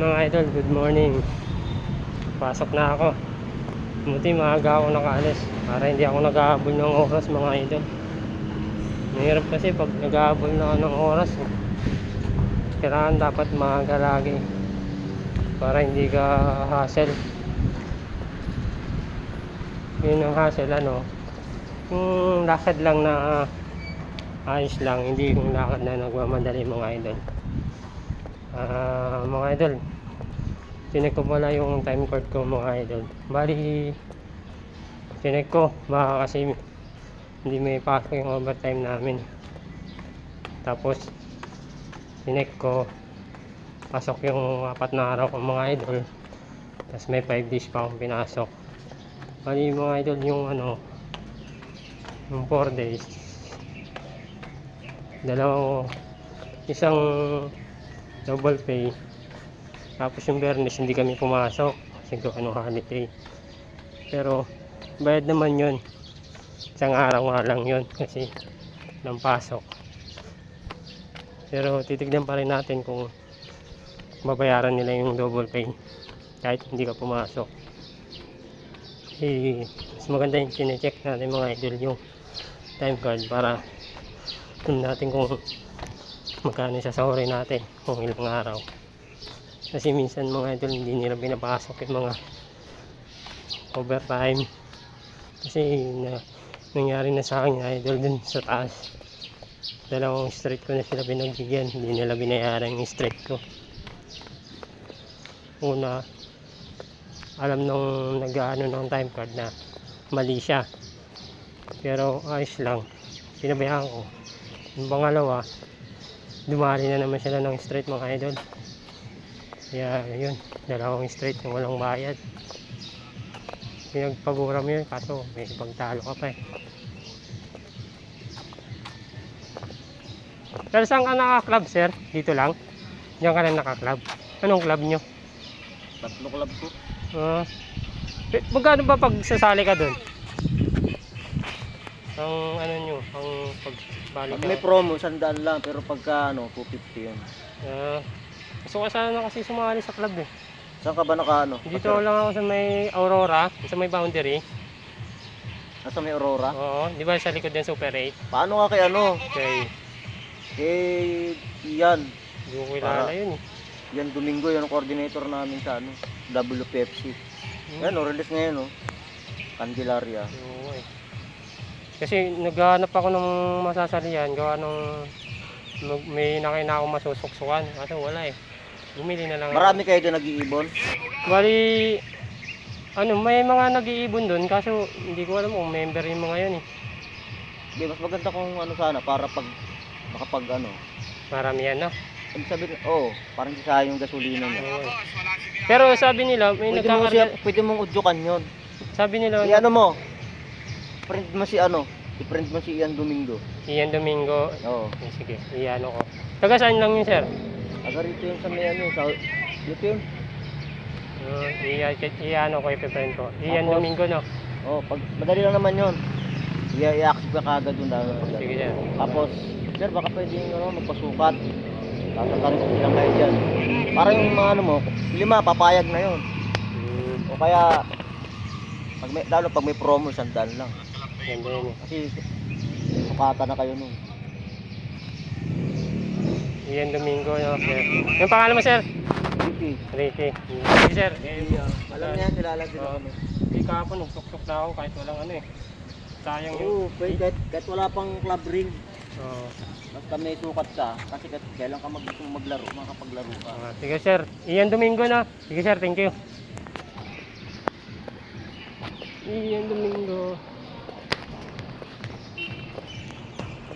mga idol, good morning. Pasok na ako. Buti maaga ako nakaalis para hindi ako nag-aabol ng oras mga idol. Mahirap kasi pag nag-aabol na ako ng oras. eh. Kailangan dapat maaga lagi para hindi ka hassle. Yun ang hassle ano. Yung lakad lang na ayos lang, hindi yung lakad na nagmamadali mga idol. Ah, mga idol, sinek ko pala yung time card ko mga idol. Bali, sinek ko, baka kasi hindi may pasok yung overtime namin. Tapos, sinek ko, pasok yung apat na araw ko mga idol. Tapos may 5 days pa akong pinasok. Bali mga idol, yung ano, yung 4 days. Dalawang, isang double pay. Tapos yung Bernes hindi kami pumasok kasi gawa ng holiday. Pero bayad naman yun. Isang araw nga lang yun kasi ng pasok. Pero titignan pa rin natin kung babayaran nila yung double pay kahit hindi ka pumasok. Eh, mas maganda yung chinecheck natin mga idol yung time card para tignan natin kung magkano sasahurin natin? Kung ilang araw. Kasi minsan mga idol hindi nila binapasok yung mga overtime. Kasi na, nangyari na sa akin idol dun sa taas. Dalawang straight ko na sila pinagbigyan. Hindi nila binayaran yung straight ko. Una alam nung nag-ano ng time card na mali siya. Pero ayos lang. Pinabayaan ko. Yung pangalawa dumali na naman sila ng straight mga idol kaya yun dalawang straight yung walang bayad pinagpagura mo yun kaso may pagtalo ka pa eh pero saan ka naka-club sir? dito lang? diyan ka rin naka-club anong club nyo? Tatlo club ko. Ah. Uh, magkano ba pag sasali ka dun? Ang ano nyo, ang pagbalik Pag may promo, sandaan lang. Pero pagka ano, 250 yun. Ah. gusto ko sana kasi sumali sa club eh. Saan ka ba naka ano? Dito lang ako sa may Aurora, sa may boundary. Nasa may Aurora? Oo, di ba sa likod ng Super 8? Paano nga kay ano? Okay, Kay Ian. hindi ko kilala Para- yun eh. Yan Domingo, yan ang coordinator namin sa ano, WPFC. Hmm. Yan, oh, release ngayon, oh. Candelaria. Eh. Kasi naghahanap ako ng masasalihan, gawa ng mag- may nakina akong masusuksukan. Kaso wala eh. Bumili na lang. Marami kayo doon nag-iibon. Bali, ano, may mga nag-iibon doon kaso hindi ko alam kung member yung mga yun eh. Di, mas maganda kung ano sana, para pag, makapag ano. Marami yan na. Ibig sabihin, oh, parang sisayang yung gasolina niya. Oo eh. Pero sabi nila, may Pwede mo, siya, nagkakarga, pwede mong udyukan yun. sabi nila, I ano mo, print mo si ano, i-print mo si Ian Domingo. Ian Domingo, Oo. eh, sige, iyan ko. Taga saan lang yun sir? Aga rito yun sa may ano, sa, dito yun. Uh, iyan, iyan ko, ipiprint ko. Ian Tapos- Domingo no? Oh, pag madali lang naman 'yon. I-accept ka kagad yung dami. Sige sir. Tapos, sir, baka pwede yung ano, magpasukat. Tapos tarik lang kayo dyan. Para yung mga ano mo, lima, papayag na yon. Hmm, O kaya, pag may, lalo pag may promo, sandal lang. Ganda yun eh. Kasi, sukata na kayo nun. Ian Domingo no? Sir. Yung pangalan mo sir? Ricky. Ricky. Sige sir. Eh, Alam niya, kilala din kami. Hindi kahapon, nagsuksok na ako kahit walang ano eh. Sayang yun. Oo, pwede, kahit, kahit wala pang club ring. Oo. Basta may sukat ka, kasi kahit kailan ka mag maglaro, makapaglaro ka. Ah, sige sir. Ian Domingo na. Sige sir, thank you. Ian Domingo.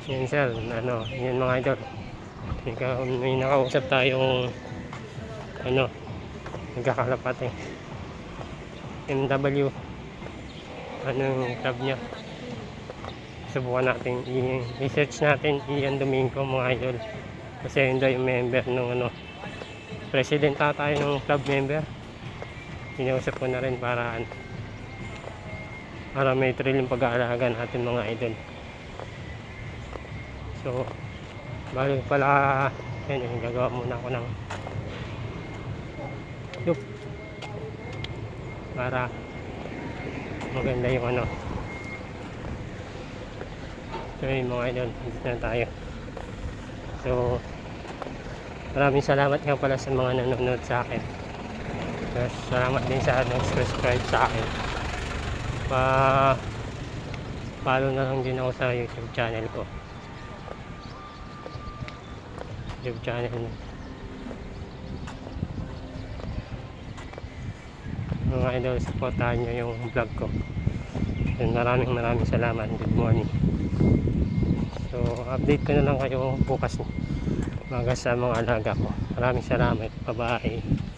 Yan sir, ano, yan mga idol. Ikaw, may nakausap tayong ano, nagkakalapat eh. MW. Ano yung club niya? Subukan natin, i-search natin Ian Domingo mga idol. Kasi yun daw yung member ng ano, president na tayo ng club member. Pinausap ko na rin para ano, para may thrill yung pag-aalaga natin mga idol. So, bali pala, yan yung gagawa muna ako ng Yup. Para maganda yung ano. So yun mga idol, dito na tayo. So, maraming salamat nga pala sa mga nanonood sa akin. Tapos, salamat din sa nag-subscribe sa akin. Pa follow na lang din ako sa YouTube channel ko. YouTube channel mo. Mga idol, supportahan nyo yung vlog ko. And maraming maraming salamat. Good morning. So, update ko na lang kayo bukas maga sa mga alaga ko. Maraming salamat. Bye-bye.